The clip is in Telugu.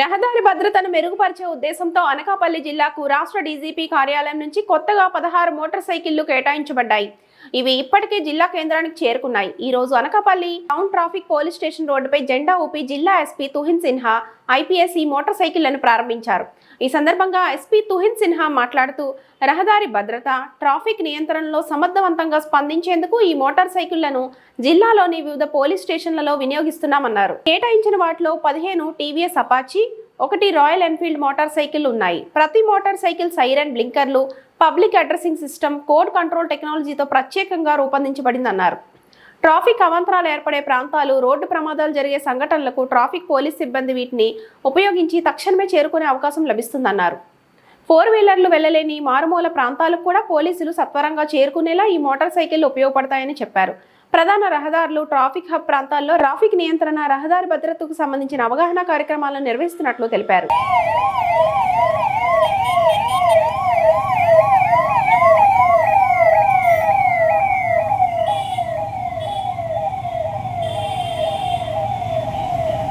రహదారి భద్రతను మెరుగుపరిచే ఉద్దేశంతో అనకాపల్లి జిల్లాకు రాష్ట్ర డీజీపీ కార్యాలయం నుంచి కొత్తగా పదహారు మోటార్ సైకిళ్ళు కేటాయించబడ్డాయి. ఇవి ఇప్పటికే జిల్లా కేంద్రానికి చేరుకున్నాయి. ఈ రోజు Anakapalli town traffic police station రోడ్డుపై జెండా ఊపి జిల్లా ఎస్పీ తుహిన్ సిన్హా ఐపీఎస్ ఈ మోటార్ సైకిళ్ళను ప్రారంభించారు. ఈ సందర్భంగా ఎస్పీ తుహిన్ సిన్హా మాట్లాడుతూ రహదారి భద్రత ట్రాఫిక్ నియంత్రణలో సమర్థవంతంగా స్పందించేందుకు ఈ మోటార్ సైకిళ్ళను జిల్లాలోని వివిధ పోలీస్ స్టేషన్లలో వినియోగిస్తున్నామన్నారు. కేటాయించిన వాటిలో పదిహేను టీవీఎస్ అపాచీ ఒకటి రాయల్ ఎన్ఫీల్డ్ మోటార్ సైకిల్ ఉన్నాయి. ప్రతి motor cycle siren బ్లింకర్లు public addressing system code control టెక్నాలజీతో ప్రత్యేకంగా రూపొందించబడిందన్నారు. ట్రాఫిక్ అవాంతరాలు ఏర్పడే ప్రాంతాలు రోడ్డు ప్రమాదాలు జరిగే సంఘటనలకు ట్రాఫిక్ పోలీస్ సిబ్బంది వీటిని ఉపయోగించి తక్షణమే చేరుకునే అవకాశం లభిస్తుందన్నారు. ఫోర్ వీలర్లు వెళ్ళలేని మారుమూల ప్రాంతాలకు కూడా పోలీసులు సత్వరంగా చేరుకునేలా ఈ మోటార్ సైకిళ్ళు ఉపయోగపడతాయని చెప్పారు. ప్రధాన రహదారులు ట్రాఫిక్ హబ్ ప్రాంతాల్లో ట్రాఫిక్ నియంత్రణ రహదారి భద్రతకు సంబంధించిన అవగాహన కార్యక్రమాలను నిర్వహిస్తున్నట్లు తెలిపారు.